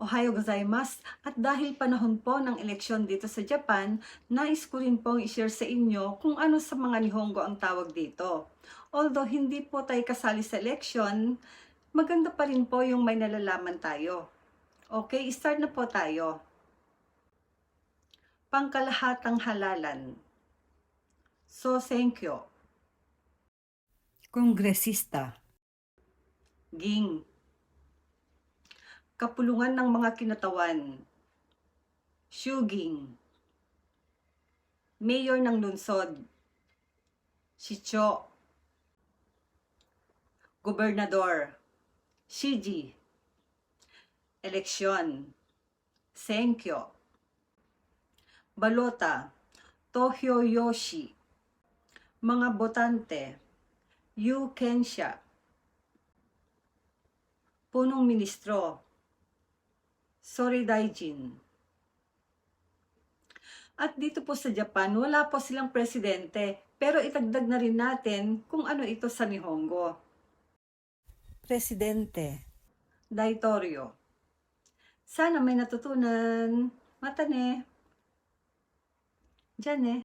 Ohayo gozaimasu at dahil panahon po ng eleksyon dito sa Japan, nais ko rin pong i-share sa inyo kung ano sa mga Nihongo ang tawag dito. Although hindi po tayo kasali sa eleksyon, maganda pa rin po yung may nalalaman tayo. Okay, start na po tayo. Pangkalahatang halalan. So, thank you. Kongresista. Ging. Kapulungan ng mga kinatawan. Shuging. Mayor ng lungsod. Shicho. Gobernador. Shiji. Eleksyon. Senkyo. Balota. Tohyo Yoshi. Mga botante. Yu Kensha. Punong Ministro. Sorry Daijin. At dito po sa Japan, wala po silang presidente, pero itagdag na rin natin kung ano ito sa Nihongo. Presidente. Daitorio. Sana may natutunan. Mata ne. Diyan eh.